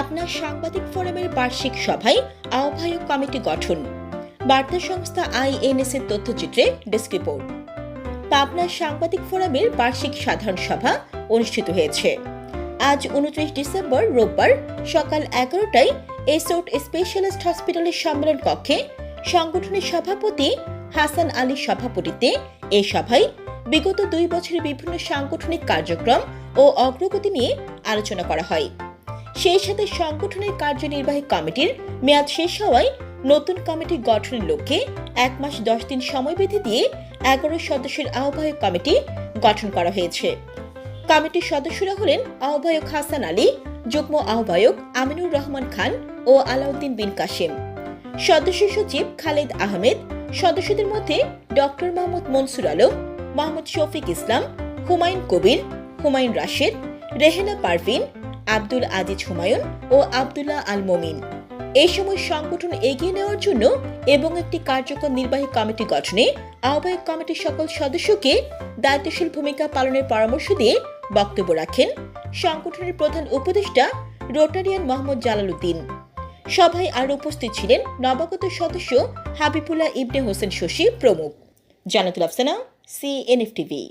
পাবনা সাংবাদিক ফোরামের বার্ষিক সভায় আহ্বায়ক কমিটি গঠন। বার্তা সংস্থা আইএনএস এর তথ্যচিত্রে ডেস্ক রিপোর্ট। পাবনা সাংবাদিক ফোরামের বার্ষিক সাধারণ সভা অনুষ্ঠিত হয়েছে। আজ উনত্রিশ ডিসেম্বর রোববার সকাল এগারোটায় এসোট স্পেশালিস্ট হসপিটালের সম্মেলন কক্ষে সংগঠনের সভাপতি হাসান আলীর সভাপতিত্বে এই সভায় বিগত দুই বছরের বিভিন্ন সাংগঠনিক কার্যক্রম ও অগ্রগতি নিয়ে আলোচনা করা হয়। সেই সাথে সংগঠনের কার্যনির্বাহী কমিটির মেয়াদ শেষ হওয়ায় নতুন কমিটি গঠনের লক্ষ্যে এক মাস দশ দিন সময় বেঁধে দিয়ে এগারো সদস্যের আহ্বায়ক কমিটি গঠন করা হয়েছে। কমিটির সদস্যরা হলেন আহ্বায়ক হাসান আলী, যুগ্ম আহ্বায়ক আমিনুর রহমান খান ও আলাউদ্দিন বিন কাশেম সদস্য সচিব খালেদ আহমেদ, সদস্যদের মধ্যে ডক্টর মোহাম্মদ মনসুর আলম, মোহাম্মদ শফিক ইসলাম, হুমায়ুন কবির, হুমায়ুন রাশেদ, রেহেনা পারভিন আব্দুল আজিজ হুমায়ুন ও আব্দুল্লাহ আল মমিন এই সময় সংগঠন এগিয়ে নেওয়ার জন্য এবং একটি কার্যকর নির্বাহী কমিটি গঠনে আহ্বায়ক কমিটির সকল সদস্যকে দায়িত্বশীল ভূমিকা পালনের পরামর্শ দিয়ে বক্তব্য রাখেন সংগঠনের প্রধান উপদেষ্টা রোটারিয়ান মোহাম্মদ জালালউদ্দিন সভায় আরও উপস্থিত ছিলেন নবাগত সদস্য হাবিবুল্লাহ ইবনে হোসেন শশী প্রমুখ। Jannatul Afsana CNF TV